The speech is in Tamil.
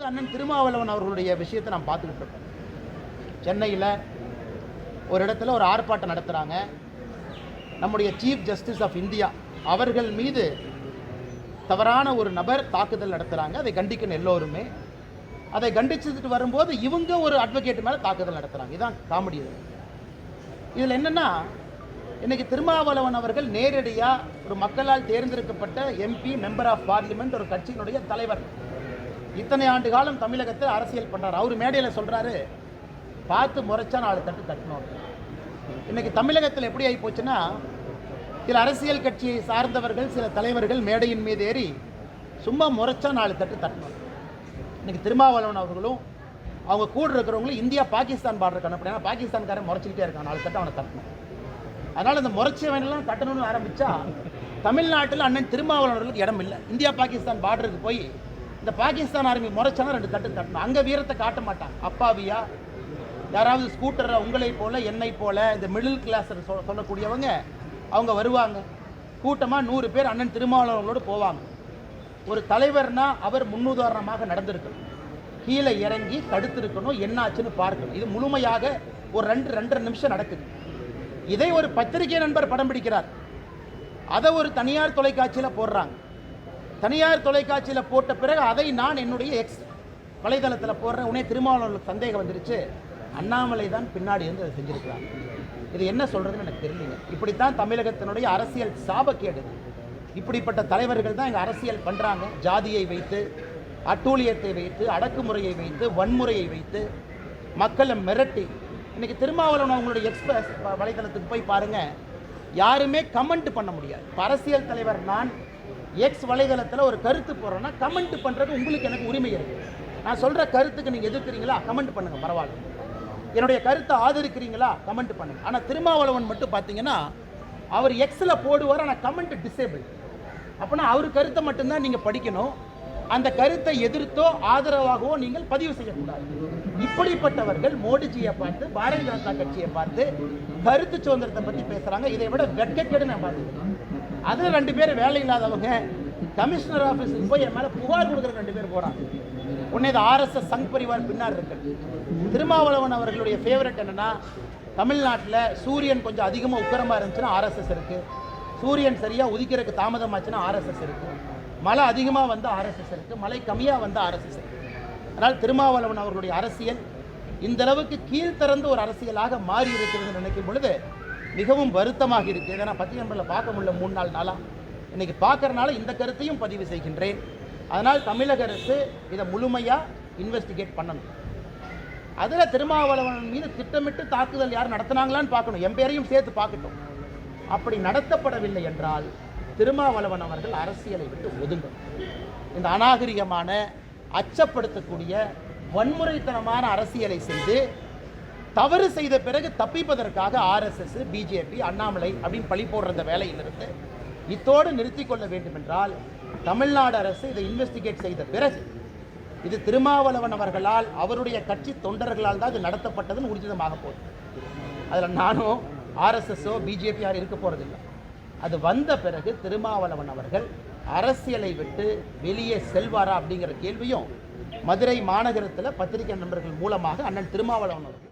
பொழுது அண்ணன் திருமாவளவன் அவர்களுடைய விஷயத்தை நாம் பார்த்துக்கிட்டு இருக்கோம். சென்னையில் ஒரு இடத்துல ஒரு ஆர்ப்பாட்டம் நடத்துகிறாங்க நம்முடைய சீஃப் ஜஸ்டிஸ் ஆஃப் இந்தியா அவர்கள் மீது தவறான ஒரு நபர் தாக்குதல் நடத்துகிறாங்க அதை கண்டிக்கணும் எல்லோருமே. அதை கண்டிச்சுட்டு வரும்போது இவங்க ஒரு அட்வொகேட் மேலே தாக்குதல் நடத்துகிறாங்க இதுதான் காமெடி இது. இதில் என்னென்னா இன்றைக்கி திருமாவளவன் அவர்கள் நேரடியாக ஒரு மக்களால் தேர்ந்தெடுக்கப்பட்ட எம்பி மெம்பர் ஆஃப் பார்லிமெண்ட் ஒரு கட்சியினுடைய தலைவர். இத்தனை ஆண்டு காலம் தமிழகத்தில் அரசியல் பண்ணார். அவர் மேடையில் சொல்கிறாரு பார்த்து முறைச்சா நாலு தட்டு தட்டணும் இன்னைக்கு தமிழகத்தில் எப்படி ஆகி போச்சுன்னா சில அரசியல் கட்சியை சார்ந்தவர்கள் சில தலைவர்கள் மேடையின் மீது ஏறி சும்மா முறைச்சா நாலு தட்டு தட்டணும். இன்னைக்கு திருமாவளவன் அவர்களும் அவங்க கூட இருக்கிறவங்களும் இந்தியா பாகிஸ்தான் பார்டருக்கு அனுப்பினா பாகிஸ்தான்காரன் முறைச்சிக்கிட்டே இருக்கான். நாலு தட்டு அவனை தட்டணும். அதனால் இந்த முறைச்சவனெல்லாம் தட்டணும்னு ஆரம்பித்தா தமிழ்நாட்டில் அண்ணன் திருமாவளவர்களுக்கு இடம் இல்லை இந்தியா பாகிஸ்தான் பார்டருக்கு போய் இந்த பாகிஸ்தான் ஆர்மி முறைச்சானா ரெண்டு தட்டு தட்டணும். அங்கே வீரத்தை காட்ட மாட்டாங்க. அப்பாவியா? யாராவது ஸ்கூட்டரை உங்களை போல என்னை போல இந்த மிடில் கிளாஸ் சொல் சொல்லக்கூடியவங்க அவங்க வருவாங்க. கூட்டமாக நூறு பேர் அண்ணன் திருமாவளவர்களோடு போவாங்க. ஒரு தலைவர்னா அவர் முன்னுதாரணமாக நடந்திருக்கணும். கீழே இறங்கி தடுத்திருக்கணும் என்னாச்சுன்னு பார்க்கணும். இது முழுமையாக ஒரு ரெண்டு ரெண்டரை நிமிஷம் நடக்குது. இதை ஒரு பத்திரிகை நண்பர் படம் பிடிக்கிறார். அதை ஒரு தனியார் தொலைக்காட்சியில் போடுறாங்க. தனியார் தொலைக்காட்சியில் போட்ட பிறகு அதை நான் என்னுடைய எக்ஸ் வலைதளத்தில் போடுறேன் உடனே திருமாவளவர்களுக்கு சந்தேகம் வந்துருச்சு. அண்ணாமலை தான் பின்னாடி இருந்து அதை செஞ்சிருக்கிறாங்க இது என்ன சொல்கிறதுன்னு எனக்கு தெரியலைங்க. இப்படித்தான் தமிழகத்தினுடைய அரசியல் சாபக்கேடு இப்படிப்பட்ட தலைவர்கள் தான் இங்கே அரசியல் பண்ணுறாங்க ஜாதியை வைத்து அட்டூழியத்தை வைத்து அடக்குமுறையை வைத்து வன்முறையை வைத்து மக்களை மிரட்டி. இன்றைக்கி திருமாவளவன் அவங்களுடைய எக்ஸ்பிரஸ் வலைதளத்துக்கு போய் பாருங்கள் யாருமே கமெண்ட் பண்ண முடியாது. அரசியல் தலைவர் நான் எக்ஸ் வலைதளத்தில் ஒரு கருத்து போடுறோன்னா கமெண்ட் பண்ணுறது உங்களுக்கு எனக்கு உரிமை இருக்குது நான் சொல்கிற கருத்துக்கு நீங்கள் எதிர்க்கிறீங்களா? கமெண்ட் பண்ணுங்கள் பரவாயில்ல. என்னுடைய கருத்தை ஆதரிக்கிறீங்களா? கமெண்ட் பண்ணுங்கள் ஆனால் திருமாவளவன் மட்டும் பார்த்தீங்கன்னா அவர் எக்ஸில் போடுவார் ஆனால் கமெண்ட் டிசேபிள் அப்படின்னா அவர் கருத்தை மட்டும்தான் நீங்கள் படிக்கணும். அந்த கருத்தை எதிர்த்தோ ஆதரவாகவோ நீங்கள் பதிவு செய்யக்கூடாது. இப்படிப்பட்டவர்கள் மோடிஜியை பார்த்து பாரதிய ஜனதா கட்சியை பார்த்து கருத்து சுதந்திரத்தை பற்றி பேசுகிறாங்க இதை விட வெட்கக்கேடு நான் பார்த்துக்கிறேன். அதில் ரெண்டு பேர் வேலை இல்லாதவங்க கமிஷனர் ஆஃபீஸுக்கு போய் என் மேலே புகார் கொடுக்குற ரெண்டு பேர் போகிறாங்க உடனே இது ஆர்எஸ்எஸ் சங் பரிவார் பின்னார் இருக்கு. திருமாவளவன் அவர்களுடைய ஃபேவரட் என்னன்னா தமிழ்நாட்டில் சூரியன் கொஞ்சம் அதிகமாக உக்கரமாக இருந்துச்சுன்னா ஆர்எஸ்எஸ் இருக்குது சூரியன் சரியாக உதிக்கிறதுக்கு தாமதமாச்சுன்னா ஆர்எஸ்எஸ் இருக்குது மழை அதிகமாக வந்த ஆர்எஸ்எஸ் இருக்குது மழை கம்மியாக வந்த ஆர்எஸ்எஸ் இருக்குது அதனால் திருமாவளவன் அவர்களுடைய அரசியல் இந்த அளவுக்கு கீழ்த்திறந்த ஒரு அரசியலாக மாறி இருக்கிறது நினைக்கும் பொழுது மிகவும் வருத்தமாக இருக்குது இதை நான் நம்பரில் பார்க்க முடியல மூணு நாள் நாளாக இன்றைக்கி பார்க்கறனால இந்த கருத்தையும் பதிவு செய்கின்றேன். அதனால் தமிழக அரசு இதை முழுமையாக இன்வெஸ்டிகேட் பண்ணணும். அதில் திருமாவளவன் மீது திட்டமிட்டு தாக்குதல் யார் நடத்துனாங்களான்னு பார்க்கணும். என் பேரையும் சேர்த்து பார்க்கட்டும். அப்படி நடத்தப்படவில்லை என்றால் திருமாவளவன் அவர்கள் அரசியலை விட்டு ஒதுங்கும். இந்த அநாகரிகமான அச்சப்படுத்தக்கூடிய வன்முறைத்தனமான அரசியலை செய்து தவறு செய்த பிறகு தப்பிப்பதற்காக ஆர்எஸ்எஸ் பிஜேபி அண்ணாமலை அப்படின்னு பழி போடுற அந்த வேலையிலிருந்து இத்தோடு நிறுத்தி கொள்ள வேண்டும் என்றால் தமிழ்நாடு அரசு இதை இன்வெஸ்டிகேட் செய்த பிறகு இது திருமாவளவன் அவர்களால் அவருடைய கட்சி தொண்டர்களால் தான் இது நடத்தப்பட்டதுன்னு உறுதிதமாக போகுது. அதில் நானும் ஆர்எஸ்எஸ்ஸோ பிஜேபி யாரும் இருக்க போகிறதில்லை அது வந்த பிறகு திருமாவளவன் அவர்கள் அரசியலை விட்டு வெளியே செல்வாரா அப்படிங்கிற கேள்வியும் மதுரை மாநகரத்தில் பத்திரிகை நண்பர்கள் மூலமாக அண்ணன் திருமாவளவன் அவர்கள்